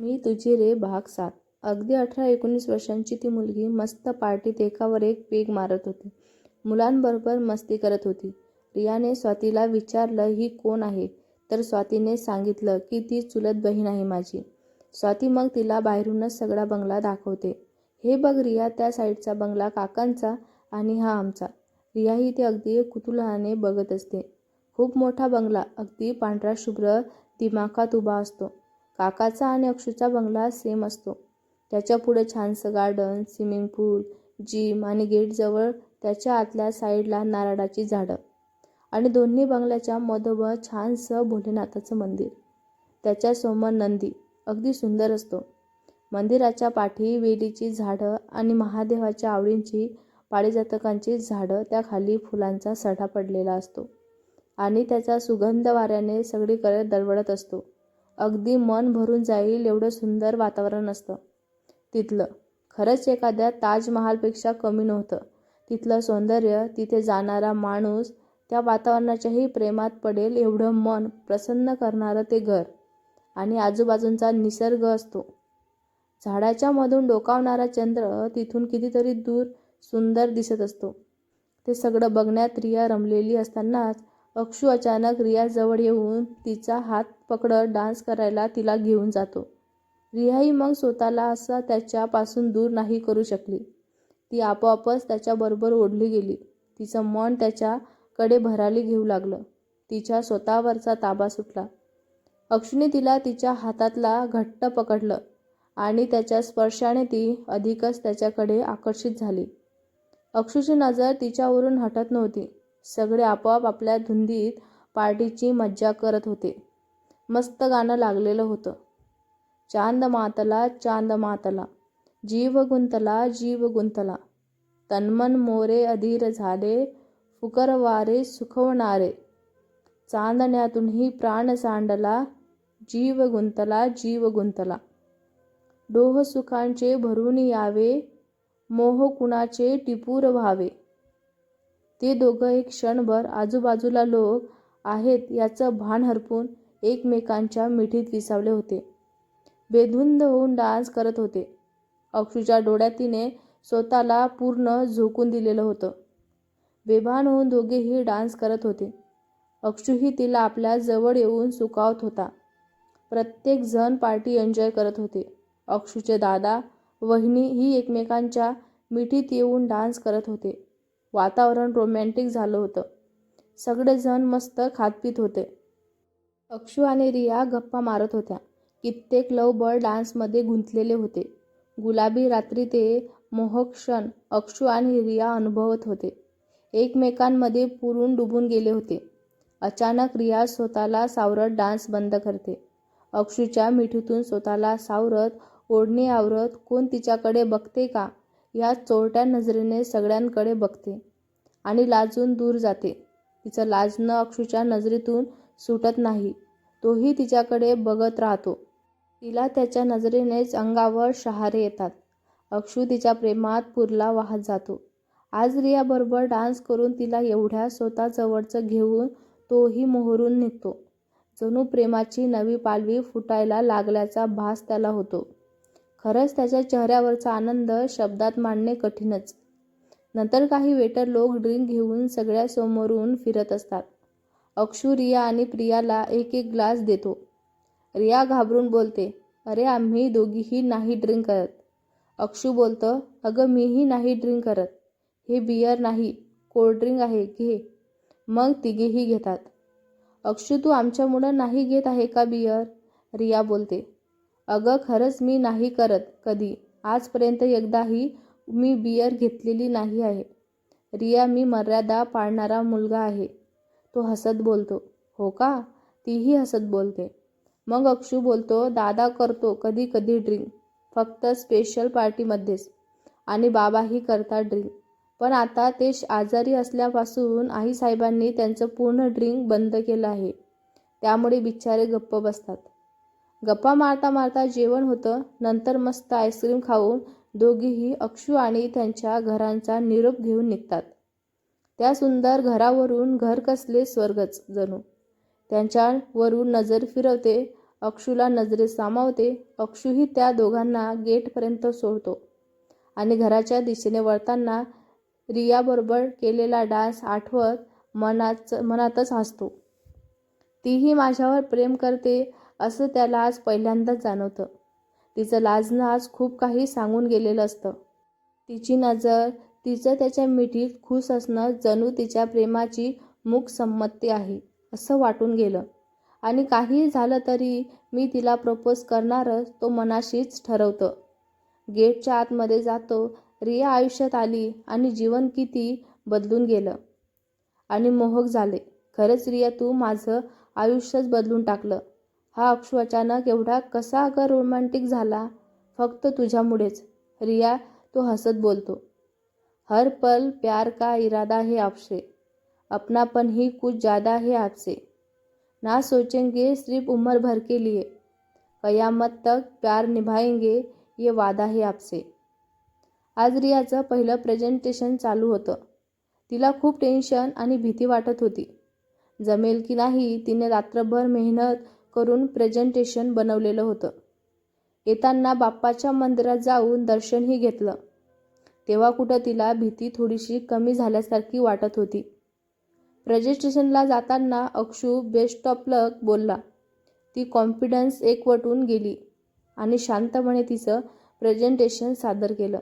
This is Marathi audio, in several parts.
मी तुझी रे भाग सात. अगदी अठरा एकोणीस वर्षांची ती मुलगी मस्त पार्टीत एकावर एक पेग मारत होती. मुलांबरोबर मस्ती करत होती. रियाने स्वातीला विचारलं ही कोण आहे? तर स्वातीने सांगितलं की ती चुलत बहीण आहे माझी. स्वाती मग तिला बाहेरूनच सगळा बंगला दाखवते. हे बघ रिया त्या साईडचा बंगला काकांचा आणि हा आमचा. रियाही ते अगदी कुतूहलाने बघत असते. खूप मोठा बंगला अगदी पांढरा शुभ्र दिमाखात उभा असतो. काकाचा आणि अक्षूचा बंगला सेम असतो. त्याच्या पुढे छानसं गार्डन स्विमिंग पूल जिम आणि गेटजवळ त्याच्या आतल्या साईडला नारळाची झाडं. आणि दोन्ही बंगल्याच्या मधोमध छानसं भोलेनाथाचं मंदिर. त्याच्यासमोर नंदी. अगदी सुंदर असतो. मंदिराच्या पाठी वेलीची झाडं आणि महादेवाच्या आवडींची पारिजातकांची झाडं त्याखाली फुलांचा सडा पडलेला असतो. आणि त्याचा सुगंध वाऱ्याने सगळीकडे दरवळत असतो. अगदी मन भरून जाईल एवढं सुंदर वातावरण असतं. तिथलं. खरंच एखाद्या ताजमहालपेक्षा कमी नव्हतं. तिथलं सौंदर्य तिथे जाणारा माणूस त्या वातावरणाच्याही प्रेमात पडेल एवढं मन प्रसन्न करणारं ते घर. आणि आजूबाजूंचा निसर्ग असतो. झाडाच्या मधून डोकावणारा चंद्र तिथून कितीतरी दूर सुंदर दिसत असतो. ते सगळं बघण्यात रिया रमलेली असतानाच अक्षू अचानक रियाजवळ येऊन तिचा हात पकडत डान्स करायला तिला घेऊन जातो. रियाही मग स्वतःला असं त्याच्यापासून दूर नाही करू शकली. ती आपोआपच त्याच्याबरोबर ओढली गेली. तिचं मन त्याच्याकडे भराली घेऊ लागलं. तिच्या स्वतःवरचा ताबा सुटला. अक्षूने तिला तिच्या हातातला घट्ट पकडलं आणि त्याच्या स्पर्शाने ती अधिकच त्याच्याकडे आकर्षित झाली. अक्षूची नजर तिच्यावरून हटत नव्हती. सगळे आपोआप आपल्या धुंदीत पार्टीची मज्जा करत होते. मस्त गाणं लागलेलं होतं. चांद मातला चांद मातला जीव गुंतला जीव गुंतला. तन्मन मोरे अधीर झाले फुकर वारे सुखवणारे. चांदण्यातूनही प्राण सांडला जीव गुंतला जीव गुंतला. डोह सुखांचे भरून यावे मोह कुणाचे टिपूर व्हावे. ते दोघं एक क्षणभर आजूबाजूला लोक आहेत याचं भान हरपून एकमेकांच्या मिठीत विसावले होते. बेधुंद होऊन डान्स करत होते. अक्षूच्या डोळ्यात तिने स्वतःला पूर्ण झोकून दिलेलं होतं. बेभान होऊन दोघेही डान्स करत होते. अक्षूही तिला आपल्या जवळ येऊन सुकावत होता. प्रत्येक जण पार्टी एन्जॉय करत होते. अक्षूचे दादा वहिनी ही एकमेकांच्या मिठीत येऊन डान्स करत होते. वातावरण रोमॅन्टिक झालं होतं. सगळेजण मस्त खातपीत होते. अक्षू आणि रिया गप्पा मारत होत्या. कित्येक लव बर्ड डान्समध्ये गुंतलेले होते. गुलाबी रात्री ते मोहक क्षण अक्षू आणि रिया अनुभवत होते. एकमेकांमध्ये पुरून डुबून गेले होते. अचानक रिया स्वतःला सावरत डान्स बंद करते. अक्षूच्या मिठीतून स्वतःला सावरत ओढणी आवरत कोण तिच्याकडे बघते का? या चोरट्या नजरेने सगळ्यांकडे बघते आणि लाजून दूर जाते. तिचं लाजणं अक्षूच्या नजरेतून सुटत नाही. तोही तिच्याकडे बघत राहतो. तिला त्याच्या नजरेनेच अंगावर शहारे येतात. अक्षू तिच्या प्रेमात पुरला वाहत जातो. आज रियाबरोबर डान्स करून तिला एवढ्या स्वतःजवळचं घेऊन तोही मोहरून निघतो. जणू प्रेमाची नवी पालवी फुटायला लागल्याचा भास त्याला होतो. खरंच त्याच्या चेहऱ्यावरचा आनंद शब्दात मांडणे कठीणच. नंतर काही वेटर लोक ड्रिंक घेऊन सगळ्या समोरून फिरत असतात. अक्षू रिया आणि प्रियाला एक एक ग्लास देतो. रिया घाबरून बोलते अरे आम्ही दोघीही नाही ड्रिंक करत. अक्षू बोलतं अगं मीही नाही ड्रिंक करत. हे बियर नाही कोल्ड्रिंक आहे घे. मग तिघेही घेतात. अक्षू तू आमच्यामुळं नाही घेत आहे का बियर रिया बोलते. अगं खरंच मी नाही करत कधी. आजपर्यंत एकदाही मी बियर घेतलेली नाही आहे. रिया मी मर्यादा पाळणारा मुलगा आहे. तो हसत बोलतो. हो का? तीही हसत बोलते. मग अक्षू बोलतो दादा करतो कधी कधी ड्रिंक. फक्त स्पेशल पार्टीमध्येच. आणि बाबाही करतात ड्रिंक. पण आता ते आजारी असल्यापासून आईसाहेबांनी त्यांचं पूर्ण ड्रिंक बंद केलं आहे. त्यामुळे बिचारे गप्प बसतात. गप्पा मारता मारता जेवण होतं. नंतर मस्त आईस्क्रीम खाऊन दोघीही अक्षू आणि त्यांच्या घरांचा निरोप घेऊन निघतात. त्या सुंदर घरावरून घर कसले स्वर्गच जणू. त्यांच्यावरून नजर फिरवते अक्षूला नजरेत सामावते. अक्षूही त्या दोघांना गेटपर्यंत सोडतो आणि घराच्या दिशेने वळताना रियाबरोबर केलेला डान्स आठवत मनाच मनातच हसतो. तीही माझ्यावर प्रेम करते असं त्याला आज पहिल्यांदाच जाणवतं. तिचं लाजणं आज खूप काही सांगून गेलेलं असतं. तिची नजर तिचं त्याच्या मिठीत खुश असणं जणू तिच्या प्रेमाची मूक संमती आहे असं वाटून गेलं. आणि काही झालं तरी मी तिला प्रपोज करणारच तो मनाशीच ठरवतं. गेटच्या आतमध्ये जातो रिया आयुष्यात आली आणि जीवन किती बदलून गेलं. आणि मोहक झाले. खरंच रिया तू माझं आयुष्यच बदलून टाकलं. हा अक्षू अचानक एवढा कसा अगं रोमॅन्टिक झाला? फक्त तुझ्यामुळेच. रिया तो हसत बोलतो. हर पल प्यार का इरादा है आपसे? अपनापन ही कुछ ज़्यादा है आपसे ना सोचेंगे सिर्फ उम्र भर के लिए. कयामत तक प्यार निभाएंगे ये वादा है आपसे. आज रियाचं पहिलं प्रेझेंटेशन चालू होतं. तिला खूप टेन्शन आणि भीती वाटत होती. जमेल की नाही तिने रात्रभर मेहनत करून प्रेझेंटेशन बनवलेलं होतं. येताना बाप्पाच्या मंदिरात जाऊन दर्शनही घेतलं. तेव्हा कुठं तिला भीती थोडीशी कमी झाल्यासारखी वाटत होती. प्रेझेंटेशनला जाताना अक्षू बेस्ट ऑफ लक बोलला. ती कॉन्फिडन्स एकवटून गेली आणि शांतपणे तिचं प्रेझेंटेशन सादर केलं.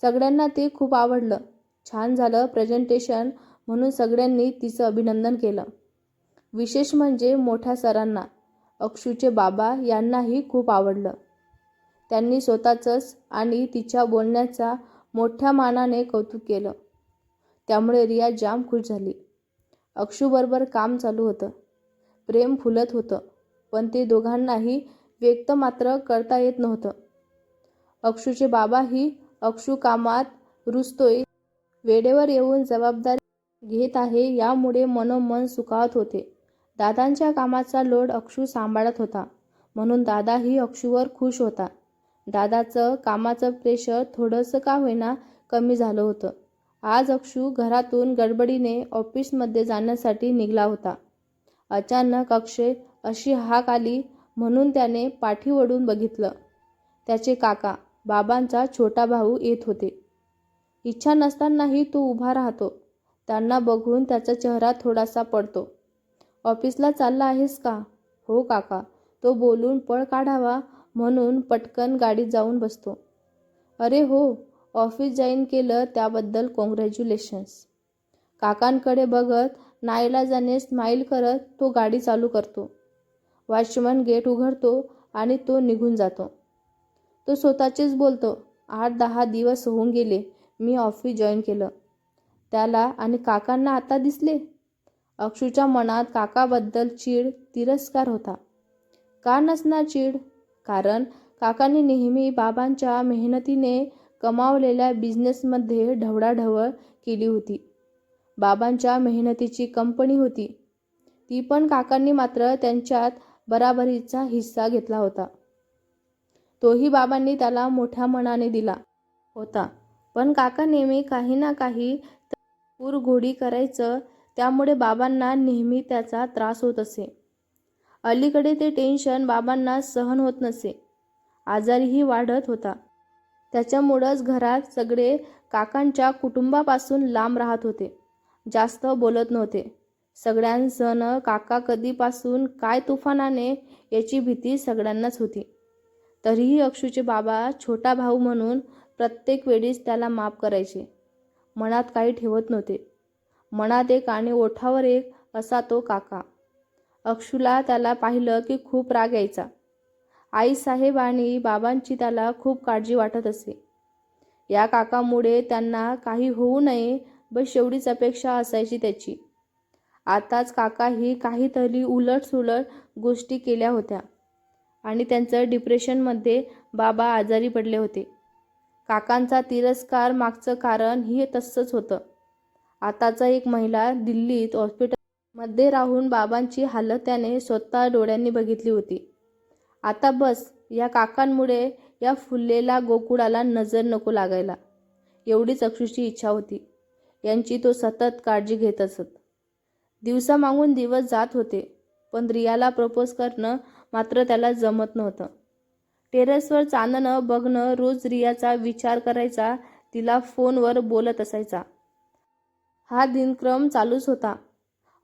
सगळ्यांना ते खूप आवडलं. छान झालं प्रेझेंटेशन म्हणून सगळ्यांनी तिचं अभिनंदन केलं. विशेष म्हणजे मोठ्या सरांना. अक्षूचे बाबा यांनाही खूप आवडलं. त्यांनी स्वतःचंच आणि तिच्या बोलण्याचा मोठ्या मानाने कौतुक केलं. त्यामुळे रिया जाम खुश झाली. अक्षूबरोबर काम चालू होतं. प्रेम फुलत होतं पण ते दोघांनाही व्यक्त मात्र करता येत नव्हतं. अक्षूचे बाबाही अक्षू कामात रुजतोय वेळेवर येऊन जबाबदारी घेत आहे यामुळे मनोमन सुखावत होते. दादांच्या कामाचा लोड अक्षू सांभाळत होता. म्हणून दादाही अक्षूवर खुश होता. दादाचं कामाचं प्रेशर थोडंसं का होईना कमी झालं होतं. आज अक्षू घरातून गडबडीने ऑफिसमध्ये जाण्यासाठी निघाला होता. अचानक अक्षय अशी हाक आली म्हणून त्याने पाठीवडून बघितलं. त्याचे काका बाबांचा छोटा भाऊ येत होते. इच्छा नसतानाही तो उभा राहतो. त्यांना बघून त्याचा चेहरा थोडासा पडतो. ऑफिसला चालला आहेस का? हो काका. तो बोलून पळ काढावा म्हणून पटकन गाडीत जाऊन बसतो. अरे हो ऑफिस जॉईन केलं त्याबद्दल कॉंग्रॅच्युलेशन्स. काकांकडे बघत नाईलाजाने स्माईल करत तो गाडी चालू करतो. वॉचमन गेट उघडतो आणि तो निघून जातो. तो स्वतःचेच बोलतो आठ दहा दिवस होऊन गेले मी ऑफिस जॉईन केलं. त्याला आणि काकांना आता दिसले? अक्षूच्या मनात काकाबद्दल चीड तिरस्कार होता. का नसणार चीड? कारण काकांनी नेहमी बाबांच्या मेहनतीने कमावलेल्या बिझनेसमध्ये ढवळाढवळ केली होती. बाबांच्या मेहनतीची कंपनी होती. ती पण काकांनी मात्र त्यांच्यात बराबरीचा हिस्सा घेतला होता. तोही बाबांनी त्याला मोठ्या मनाने दिला होता. पण काका नेहमी काही ना काही पुरघोडी करायचं त्यामुळे बाबांना नेहमी त्याचा त्रास होत असे. अलीकडे ते टेन्शन बाबांना सहन होत नसे. आजारीही वाढत होता. त्याच्यामुळंच घरात सगळे काकांच्या कुटुंबापासून लांब राहत होते. जास्त बोलत नव्हते. सगळ्यांसण काका कधीपासून काय तुफानाने याची भीती सगळ्यांनाच होती. तरीही अक्षूचे बाबा छोटा भाऊ म्हणून प्रत्येक वेळीच त्याला माफ करायचे. मनात काही ठेवत नव्हते. मनात एक आणि ओठावर एक असा तो काका. अक्षूला त्याला पाहिलं की खूप राग यायचा. आईसाहेब आणि बाबांची त्याला खूप काळजी वाटत असे. या काकामुळे त्यांना काही होऊ नये बस एवढीच अपेक्षा असायची त्याची. आताच काकाही काहीतरी उलटसुलट गोष्टी केल्या होत्या आणि त्यांचं डिप्रेशनमध्ये बाबा आजारी पडले होते. काकांचा तिरस्कार मागचं कारण हे तसंच होतं. आताचा एक महिला दिल्लीत हॉस्पिटलमध्ये राहून बाबांची हालत त्याने स्वतः डोळ्यांनी बघितली होती. आता बस या काकांमुळे या फुललेला गोकुळाला नजर नको लागायला. एवढीच अक्षुची इच्छा होती. यांची तो सतत काळजी घेत असत. दिवसा मागून दिवस जात होते पण रियाला प्रपोज करणं मात्र त्याला जमत नव्हतं. टेरेसवर चांदणं बघणं रोज रियाचा विचार करायचा तिला फोनवर बोलत असायचा. हा दिनक्रम चालूच होता.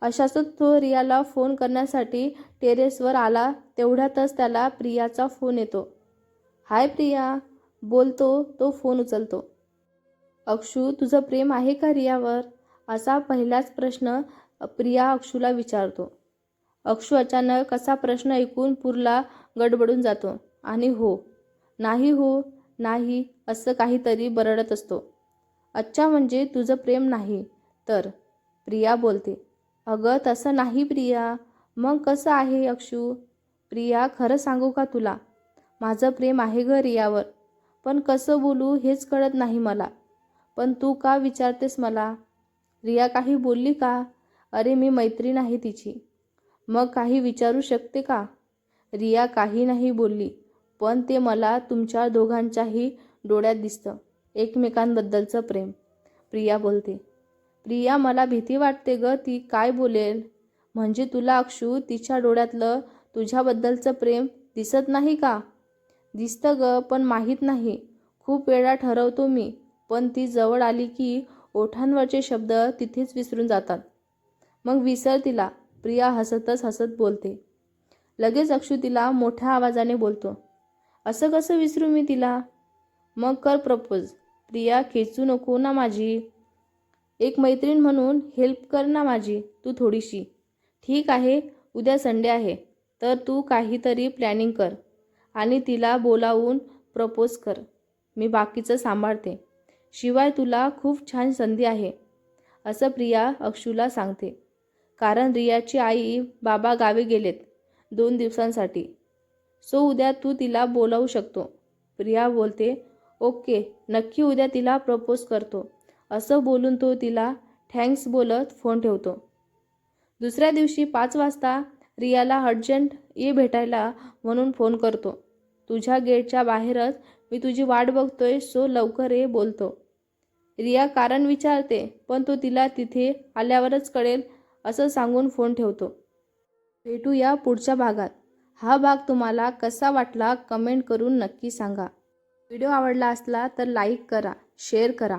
अशातच तो रियाला फोन करण्यासाठी टेरेसवर आला तेवढ्यातच त्याला प्रियाचा फोन येतो. हाय प्रिया बोलतो तो फोन उचलतो. अक्षू तुझं प्रेम आहे का रियावर? असा पहिलाच प्रश्न प्रिया अक्षूला विचारतो. अक्षू अचानक असा प्रश्न ऐकून पुरला गडबडून जातो आणि हो. नाही हो नाही असं काहीतरी बरडत असतो. अच्छा म्हणजे तुझं प्रेम नाही. तर प्रिया बोलते अगं तसं नाही प्रिया. मग कसं आहे अक्षू प्रिया खरं सांगू का तुला? माझं प्रेम आहे ग रियावर. पण कसं बोलू हेच कळत नाही मला. पण तू का विचारतेस मला? रिया काही बोलली का? अरे मी मैत्रीण आहे तिची. मग काही विचारू शकते का? रिया काही नाही बोलली पण ते मला तुमच्या दोघांच्याही डोळ्यात दिसतं. एकमेकांबद्दलचं प्रेम. प्रिया बोलते प्रिया मला भीती वाटते ग ती काय बोलेल? म्हणजे तुला अक्षू तिच्या डोळ्यातलं तुझ्याबद्दलचं प्रेम दिसत नाही का? दिसतं ग पण माहीत नाही. खूप वेळा ठरवतो मी पण ती जवळ आली की ओठांवरचे शब्द तिथेच विसरून जातात. मग विसर तिला. प्रिया हसतच हसत बोलते. लगेच अक्षू तिला मोठ्या आवाजाने बोलतो. असं कसं विसरू मी तिला? मग कर प्रपोज. प्रिया खेचू नको ना माझी. एक मैत्रीण म्हणून हेल्प कर ना माझी तू थोडीशी. ठीक आहे उद्या संडे आहे तर तू काहीतरी प्लॅनिंग कर आणि तिला बोलावून प्रपोज कर. मी बाकीचं सांभाळते. शिवाय तुला खूप छान संधी आहे असं प्रिया अक्षूला सांगते. कारण रियाची आई बाबा गावी गेलेत दोन दिवसांसाठी. सो उद्या तू तिला बोलावू शकतो. प्रिया बोलते ओके नक्की उद्या तिला प्रपोज करतो. असं बोलून तो तिला थँक्स बोलत फोन ठेवतो. दुसऱ्या दिवशी पाच वाजता रियाला अर्जंट ये भेटायला म्हणून फोन करतो. तुझ्या गेटच्या बाहेरच मी तुझी वाट बघतोय सो लवकर ये बोलतो. रिया कारण विचारते पण तो तिला तिथे आल्यावरच कळेल असं सांगून फोन ठेवतो. भेटूया पुढच्या भागात. हा भाग तुम्हाला कसा वाटला कमेंट करून नक्की सांगा. व्हिडिओ आवडला असला तर लाईक करा शेअर करा.